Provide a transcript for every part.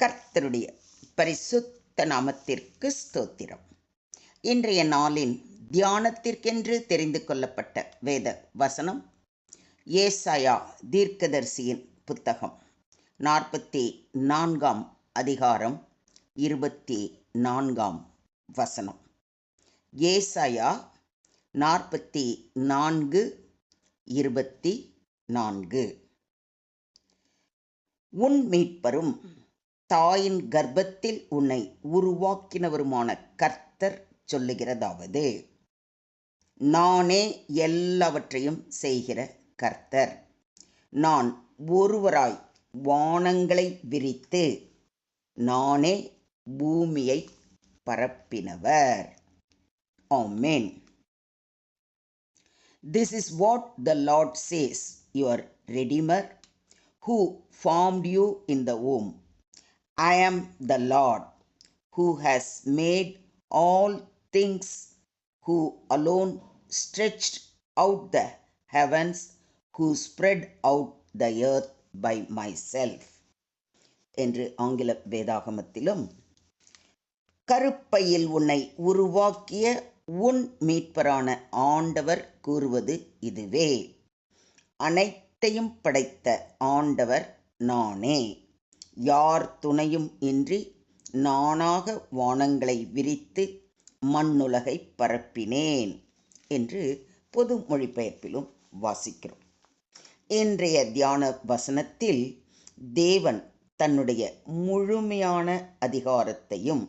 கர்த்தருடைய பரிசுத்த நாமத்திற்கு ஸ்தோத்திரம். இன்றைய நாளின் தியானத்திற்கென்று தெரிந்து கொள்ளப்பட்ட வேத வசனம் ஏசாயா தீர்க்கதரிசியின் புத்தகம். நாற்பத்தி நான்காம் அதிகாரம் இருபத்தி நான்காம் வசனம். ஏசாயா நாற்பத்தி நான்கு இருபத்தி நான்கு. உன் மீட்பரும் தாயின் கர்ப்பத்தில் உன்னை உருவாக்கினவருமான கர்த்தர் சொல்லுகிறதாவது நானே எல்லாவற்றையும் செய்கிற கர்த்தர். நான் ஒருவராய் வானங்களை விரித்து நானே பூமியை பரப்பினவர். ஆமேன். This is what the Lord says your redeemer who formed you in the womb I am the Lord, who has made all things, who alone stretched out the heavens, who spread out the earth by myself. என்று ஆங்கில வேதாகமத்திலும் கருப்பையில் உன்னை உருவாக்கிய உன் மீட்பரான ஆண்டவர் கூறுவது இதுவே அனைத்தையும் படைத்த ஆண்டவர் நானே யார் துணையும் இன்றி நானாக வானங்களை விரித்து மண்ணுலகை பரப்பினேன் என்று பொது மொழிபெயர்ப்பிலும் வாசிக்கிறோம். இன்றைய தியான வசனத்தில் தேவன் தன்னுடைய முழுமையான அதிகாரத்தையும்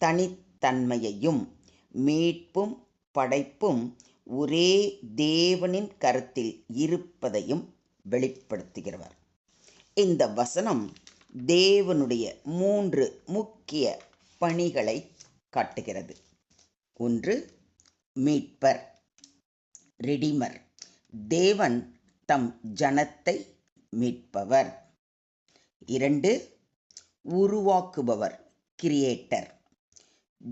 தனித்தன்மையையும் மீட்பும் படைப்பும் ஒரே தேவனின் கருத்தில் இருப்பதையும் வெளிப்படுத்துகிறவர். இந்த வசனம் தேவனுடைய மூன்று முக்கிய பணிகளை காட்டுகிறது. ஒன்று மீட்பர். ரெடிமர். தேவன் தம் ஜனத்தை மீட்பவர். இரண்டு உருவாக்குபவர் கிரியேட்டர்.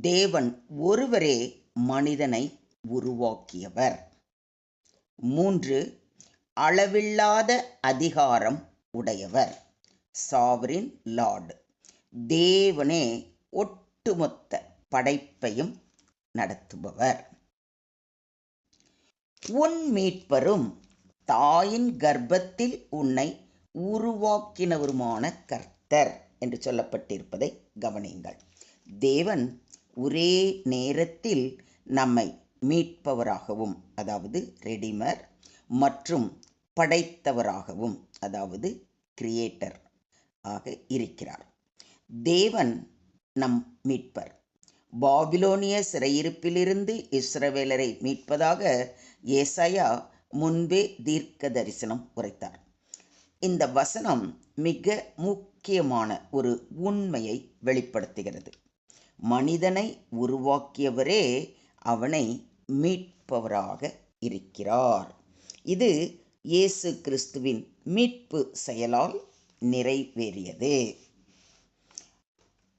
தேவன் ஒருவரே மனிதனை உருவாக்கியவர். மூன்று அளவில்லாத அதிகாரம் உடையவர். Sovereign Lord. தேவனே ஒட்டுமொத்த படைப்பையும் நடத்துபவர். உன் மீட்பரும் தாயின் கர்ப்பத்தில் உன்னை உருவாக்கினவருமான கர்த்தர் என்று சொல்லப்பட்டிருப்பதை கவனியுங்கள். தேவன் ஒரே நேரத்தில் நம்மை மீட்பவராகவும் அதாவது ரெடிமர் மற்றும் படைத்தவராகவும் அதாவது கிரியேட்டர் ஆக இருக்கிறார். தேவன் நம் மீட்பர். பாபிலோனிய சிறையிருப்பிலிருந்து இஸ்ரவேலரை மீட்பதாக ஏசாயா முன்பே தீர்க்க தரிசனம் உரைத்தார். இந்த வசனம் மிக முக்கியமான ஒரு உண்மையை வெளிப்படுத்துகிறது. மனிதனை உருவாக்கியவரே அவனை மீட்பவராக இருக்கிறார். இது இயேசு கிறிஸ்துவின் மீட்பு செயலால் நிறைவேறியது.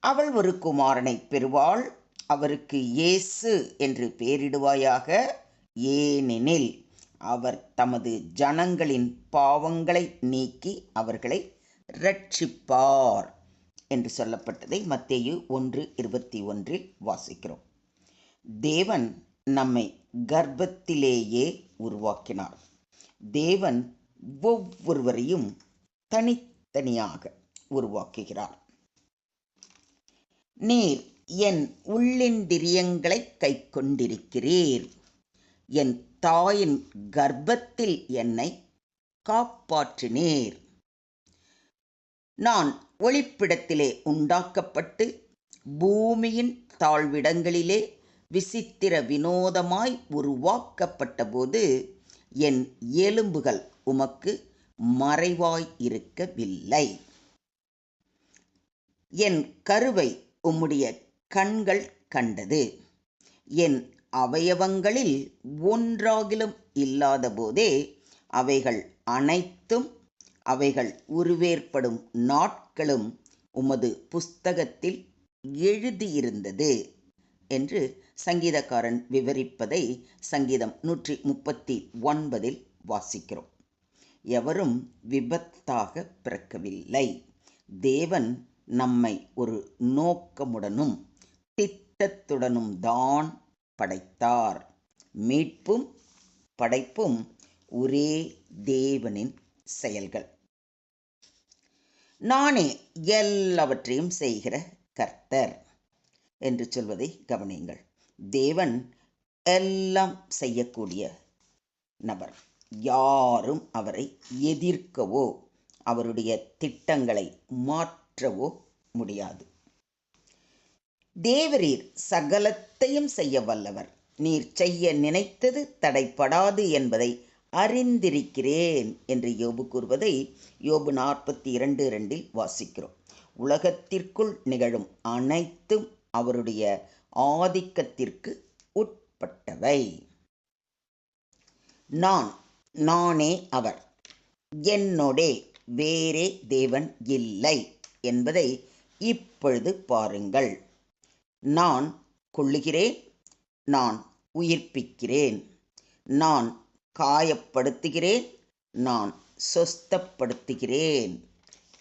அவள் ஒரு குமாரனை பெறுவாள். அவருக்கு இயேசு என்று பெயரிடுவாயாக. ஏனெனில் அவர் தமது ஜனங்களின் பாவங்களை நீக்கி அவர்களை ரட்சிப்பார் என்று சொல்லப்பட்டதை மத்தேயு ஒன்று இருபத்தி ஒன்றில் வாசிக்கிறோம். தேவன் நம்மை கர்ப்பத்திலேயே உருவாக்கினார். தேவன் ஒவ்வொருவரையும் தனி தனித்தனியாக உருவாக்குகிறார். நீர் என் உள்ளிந்திரியங்களை கை கொண்டிருக்கிறீர் என் தாயின் கர்ப்பத்தில் என்னை காப்பாற்றினீர். நான் ஒளிப்பிடத்திலே உண்டாக்கப்பட்டு பூமியின் தாழ்விடங்களிலே விசித்திர வினோதமாய் உருவாக்கப்பட்டபோது என் எலும்புகள் உமக்கு மறைவாய் இருக்கவில்லை. என் கருவை உம்முடைய கண்கள் கண்டது. என் அவயவங்களில் ஒன்றாகிலும் இல்லாதபோதே அவைகள் அனைத்தும் அவைகள் உருவேற்படும் நாட்களும் உமது புஸ்தகத்தில் எழுதியிருந்தது என்று சங்கீதக்காரன் விவரிப்பதை சங்கீதம் நூற்றி முப்பத்தி ஒன்பதில் வாசிக்கிறோம். எவரும் விபத்தாக பிறக்கவில்லை. தேவன் நம்மை ஒரு நோக்கமுடனும் திட்டத்துடனும் தான் படைத்தார். மீட்பும் படைப்பும் ஒரே தேவனின் செயல்கள். நானே எல்லாவற்றையும் செய்கிற கர்த்தர் என்று சொல்வதை கவனியுங்கள். தேவன் எல்லாம் செய்யக்கூடிய நபர். யாரும் அவரை எதிர்க்கவோ அவருடைய திட்டங்களை மாற்றவோ முடியாது. தேவரீர் சகலத்தையும் செய்ய வல்லவர். நீர் செய்ய நினைத்தது தடைப்படாது என்பதை அறிந்திருக்கிறேன் என்று யோபு கூறுவதை யோபு நாற்பத்தி இரண்டு இரண்டில் வாசிக்கிறோம். உலகத்திற்குள் நிகழும் அனைத்தும் அவருடைய ஆதிக்கத்திற்கு உட்பட்டவை. நான் நானே அவர் என்னோடே வேறே தேவன் இல்லை என்பதை இப்பொழுது பாருங்கள். நான் கொள்ளுகிறேன் நான் உயிர்ப்பிக்கிறேன். நான் காயப்படுத்துகிறேன் நான் சொஸ்தப்படுத்துகிறேன்.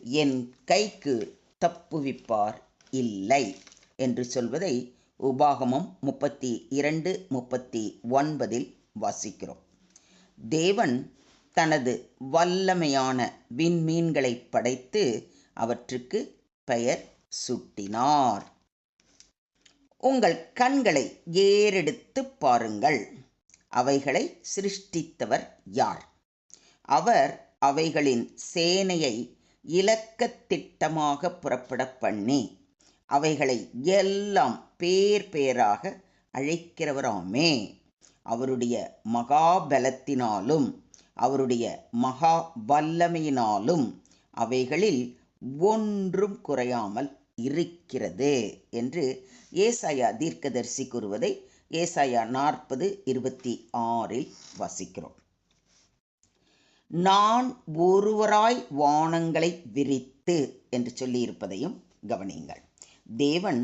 என் கைக்கு தப்புவிப்பார் இல்லை என்று சொல்வதை உபாகமம் முப்பத்தி இரண்டு முப்பத்தி ஒன்பதில் வாசிக்கிறோம். தேவன் தனது வல்லமையான விண்மீன்களை படைத்து அவற்றுக்கு பெயர் சுட்டினார். உங்கள் கண்களை ஏறெடுத்து பாருங்கள். அவைகளை சிருஷ்டித்தவர் யார்? அவர் அவைகளின் சேனையை இலக்கத் திட்டமாக புறப்பட பண்ணி அவைகளை எல்லாம் பேர் பேராக அழைக்கிறவராமே. அவருடைய மகாபலத்தினாலும் அவருடைய மகா வல்லமையினாலும் அவைகளில் ஒன்றும் குறையாமல் இருக்கிறது என்று ஏசாயா தீர்க்கதரிசி கூறுவதை ஏசாயா நாற்பது இருபத்தி ஆறில் வாசிக்கிறோம். நான் ஒருவராய் வானங்களை விரித்து என்று சொல்லியிருப்பதையும் கவனியுங்கள். தேவன்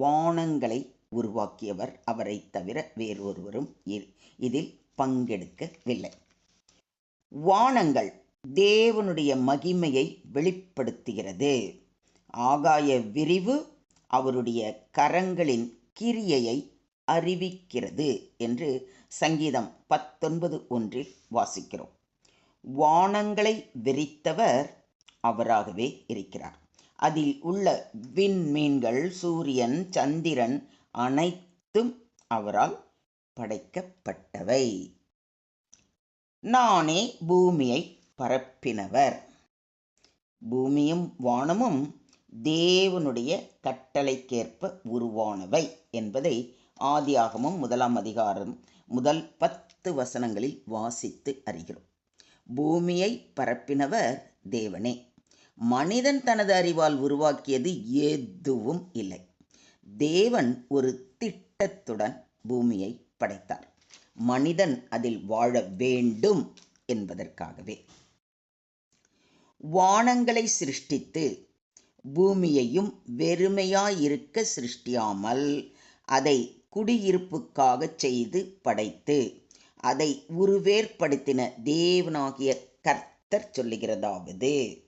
வானங்களை உருவாக்கியவர் அவரை தவிர வேறொருவரும் இதில் பங்கெடுக்கவில்லை. வானங்கள் தேவனுடைய மகிமையை வெளிப்படுத்துகிறது. ஆகாய விரிவு அவருடைய கரங்களின் கிரியையை அறிவிக்கிறது என்று சங்கீதம் பத்தொன்பது ஒன்றில் வாசிக்கிறோம். வானங்களை விரித்தவர் அவராகவே இருக்கிறார். அதில் உள்ள விண்மீன்கள் சூரியன் சந்திரன் அனைத்தும் அவரால் படைக்கப்பட்டவை. நானே பூமியை பரப்பினவர். பூமியும் வானமும் தேவனுடைய கட்டளைக்கேற்ப உருவானவை என்பதை ஆதியாகமும் முதலாம் அதிகாரம் முதல் பத்து வசனங்களில் வாசித்து அறிகிறோம். பூமியை பரப்பினவர் தேவனே. மனிதன் தனது அறிவால் உருவாக்கியது எதுவும் இல்லை. தேவன் ஒரு திட்டத்துடன் பூமியை படைத்தார். மனிதன் அதில் வாழ வேண்டும் என்பதற்காகவே. வானங்களை சிருஷ்டித்து பூமியையும் வெறுமையாயிருக்க சிருஷ்டியாமல் அதை குடியிருப்புக்காக செய்து படைத்து அதை உருவேற்படுத்தின தேவனாகிய கர்த்தர் சொல்லுகிறதாவது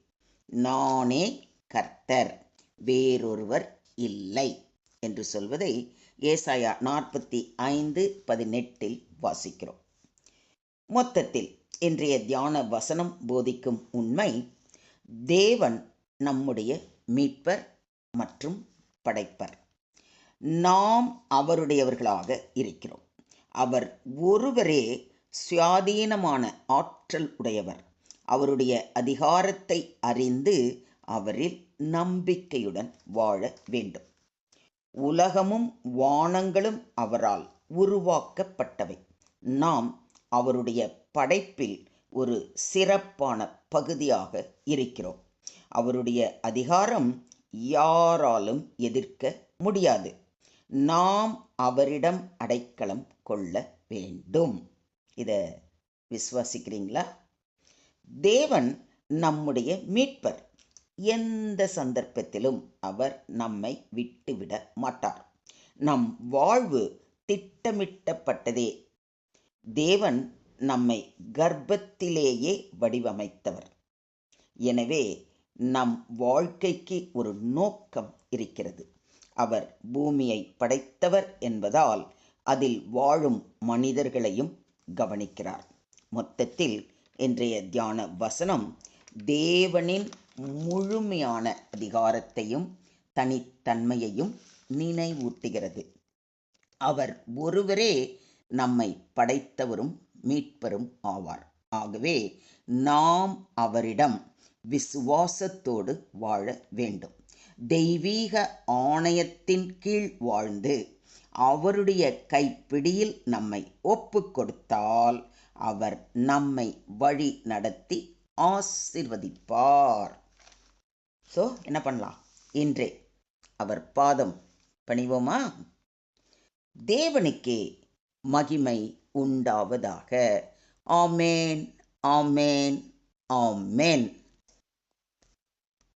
நானே கர்த்தர் வேறொருவர் இல்லை. என்று சொல்வதை ஏசாயா நாற்பத்தி ஐந்து பதினெட்டில் வாசிக்கிறோம். மொத்தத்தில் இன்றைய தியான வசனம் போதிக்கும் உண்மை தேவன் நம்முடைய மீட்பர் மற்றும் படைப்பர். நாம் அவருடையவர்களாக இருக்கிறோம். அவர் ஒருவரே சுயாதீனமான ஆற்றல் உடையவர். அவருடைய அதிகாரத்தை அறிந்து அவரில் நம்பிக்கையுடன் வாழ வேண்டும். உலகமும் வானங்களும் அவரால் உருவாக்கப்பட்டவை. நாம் அவருடைய படைப்பில் ஒரு சிறப்பான பகுதியாக இருக்கிறோம். அவருடைய அதிகாரம் யாராலும் எதிர்க்க முடியாது. நாம் அவரிடம் அடைக்கலம் கொள்ள வேண்டும். இதை விசுவாசிக்கிறீங்களா? தேவன் நம்முடைய மீட்பர். எந்த சந்தர்ப்பத்திலும் அவர் நம்மை விட்டுவிட மாட்டார். நம் வாழ்வு திட்டமிட்டப்பட்டதே. தேவன் நம்மை கர்ப்பத்திலேயே வடிவமைத்தவர். எனவே நம் வாழ்க்கைக்கு ஒரு நோக்கம் இருக்கிறது. அவர் பூமியை படைத்தவர் என்பதால் அதில் வாழும் மனிதர்களையும் கவனிக்கிறார். மொத்தத்தில் இன்றைய தியான வசனம் தேவனின் முழுமையான அதிகாரத்தையும் தனித்தன்மையையும் நினைவூட்டுகிறது. அவர் ஒருவரே நம்மை படைத்தவரும் மீட்பரும் ஆவார். ஆகவே நாம் அவரிடம் விசுவாசத்தோடு வாழ வேண்டும். தெய்வீக ஆணையத்தின் கீழ் வாழ்ந்து அவருடைய கைப்பிடியில் நம்மை ஒப்பு கொடுத்தால் அவர் நம்மை வழி நடத்தி ஆசிர்வதிப்பார். ஸோ என்ன பண்ணலாம்? இன்றே அவர் பாதம் பணிவோமா? தேவனுக்கே மகிமை உண்டாவதாக. ஆமேன் ஆமேன் ஆமேன்.